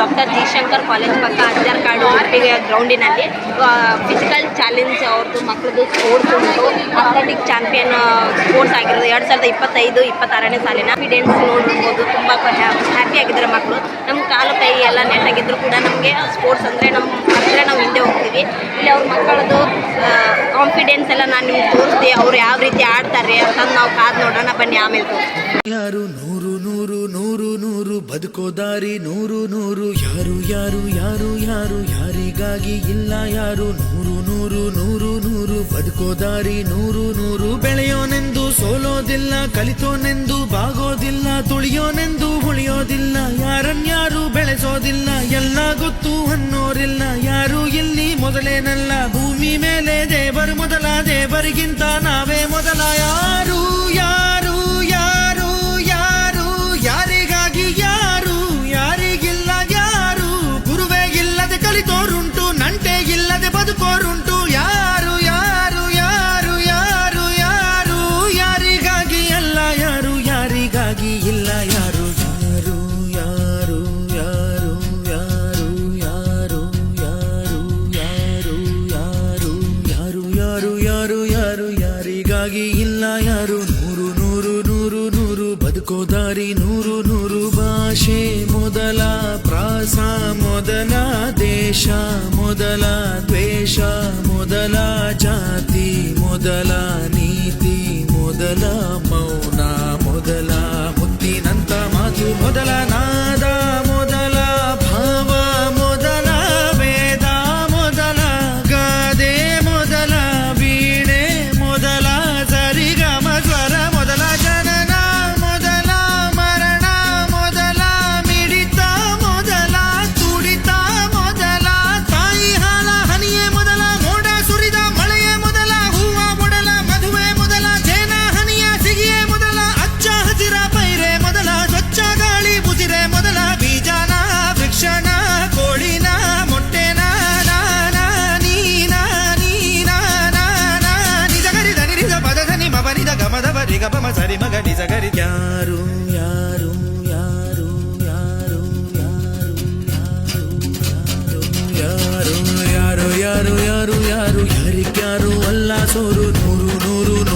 Doctor G Shankar college ಪಕ್ಕ ಅಜ್ಜರ್ ಕಾಡು ಉಡುಪಿಗೆ ಗ್ರೌಂಡಿನಲ್ಲಿ ಫಿಸಿಕಲ್ ಚಾಲೆಂಜ್ ಅವ್ರದ್ದು ಮಕ್ಕಳದು ಸ್ಪೋರ್ಟ್ಸ್ ಉಂಟು ಅಥ್ಲೆಟಿಕ್ ಚಾಂಪಿಯನ್ ಸ್ಪೋರ್ಟ್ಸ್ ಆಗಿರೋದು. ಎರಡು ಸಾವಿರದ ಇಪ್ಪತ್ತೈದು, ಇಪ್ಪತ್ತಾರನೇ ಸಾಲಿನ ಕಾನ್ಫಿಡೆನ್ಸ್ ನೋಡ್ಬೋದು. ತುಂಬ ಹ್ಯಾಪಿ ಆಗಿದ್ದಾರೆ ಮಕ್ಕಳು ನಮ್ಮ ಕಾಲು ಕೈ ಎಲ್ಲ ನೆಟ್ಟಾಗಿದ್ರು ಕೂಡ ನಮಗೆ ಸ್ಪೋರ್ಟ್ಸ್ ಅಂದರೆ ನಮ್ಮ ಅಂದರೆ ನಾವು ಹಿಂದೆ ಹೋಗ್ತೀವಿ. ಇಲ್ಲಿ ಅವ್ರ ಮಕ್ಕಳದು ಕಾನ್ಫಿಡೆನ್ಸ್ ಎಲ್ಲ ನಾನು ನಿಮ್ಗೆ ತೋರಿಸ್ತೀವಿ ಅವ್ರು ಯಾವ ರೀತಿ ಆಡ್ತಾರೆ ಅಂತಂದು ನಾವು ಕಾದು ನೋಡೋಣ. ಬನ್ನಿ ಆಮೇಲೆ ಯಾರು ನೂರು ನೂರು ನೂರು ನೂರು ಬದುಕೋ ದಾರಿ ನೂರು ನೂರು ಯಾರು ಯಾರು ಯಾರು ಯಾರು ಯಾರಿಗಾಗಿ ಇಲ್ಲ ಯಾರು? ನೂರು ನೂರು ನೂರು ನೂರು ಬದುಕೋದಾರಿ ನೂರು ನೂರು ಬೆಳೆಯೋನೆಂದು ಸೋಲೋದಿಲ್ಲ, ಕಲಿತೋನೆಂದು ಬಾಗೋದಿಲ್ಲ, ತುಳಿಯೋನೆಂದು ಉಳಿಯೋದಿಲ್ಲ, ಯಾರನ್ಯಾರು ಬೆಳೆಸೋದಿಲ್ಲ, ಎಲ್ಲ ಗೊತ್ತು ಅನ್ನೋರಿಲ್ಲ, ಯಾರು ಇಲ್ಲಿ ಮೊದಲೇನಲ್ಲ, ಭೂಮಿ ಮೇಲೆ ದೇವರು ಮೊದಲ ದೇವರಿಗಿಂತ ನಾವೇ ಯಾರು ಯಾರು ಯಾರು ಯಾರು ಯಾರಿಗಾಗಿ ಇಲ್ಲ? ಯಾರು? ನೂರು ನೂರು ನೂರು ನೂರು ಬದುಕೋ ದಾರಿ, ನೂರು ನೂರು ಭಾಷೆ ಮೊದಲ, ಪ್ರಾಸ ಮೊದಲ, ದೇಶ ಮೊದಲ, ದ್ವೇಷ ಮೊದಲ, ಜಾತಿ ಮೊದಲ, ನೀತಿ ಮೊದಲ, ಮೌನ ಮೊದಲ ಮುತ್ತಿನಂತ ಮಾತು ಮೊದಲ ನಾದ. ಬರಿಗ ಬಮ ಸರಿ ಮಗ ನಿಜ ಗರಿ ಯಾರು ಯಾರು ಯಾರು ಯಾರು ಯಾರು ಯಾರು ಯಾರು ಯಾರು ಯಾರು ಯಾರಿಗ್ಯಾರು ಅಲ್ಲ ಸೋರು ನೂರು ನೂರು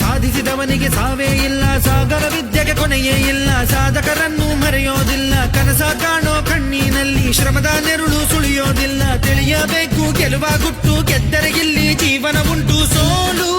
ಸಾಧಿಸಿದವನಿಗೆ ಸಾವೇ ಇಲ್ಲ, ಸಾಗರ ವಿದ್ಯೆಗೆ ಕೊನೆಯೇ ಇಲ್ಲ, ಸಾಧಕರನ್ನು ಮರೆಯೋದಿಲ್ಲ, ಕನಸ ಕಾಣೋ ಕಣ್ಣಿನಲ್ಲಿ ಶ್ರಮದ ನೆರಳು ಸುಳಿಯೋದಿಲ್ಲ, ತಿಳಿಯಬೇಕು, ಗೆಲುವ ಗುಟ್ಟು, ಗೆದ್ದರೆ ಇಲ್ಲಿ ಜೀವನ ಉಂಟು, ಸೋಲು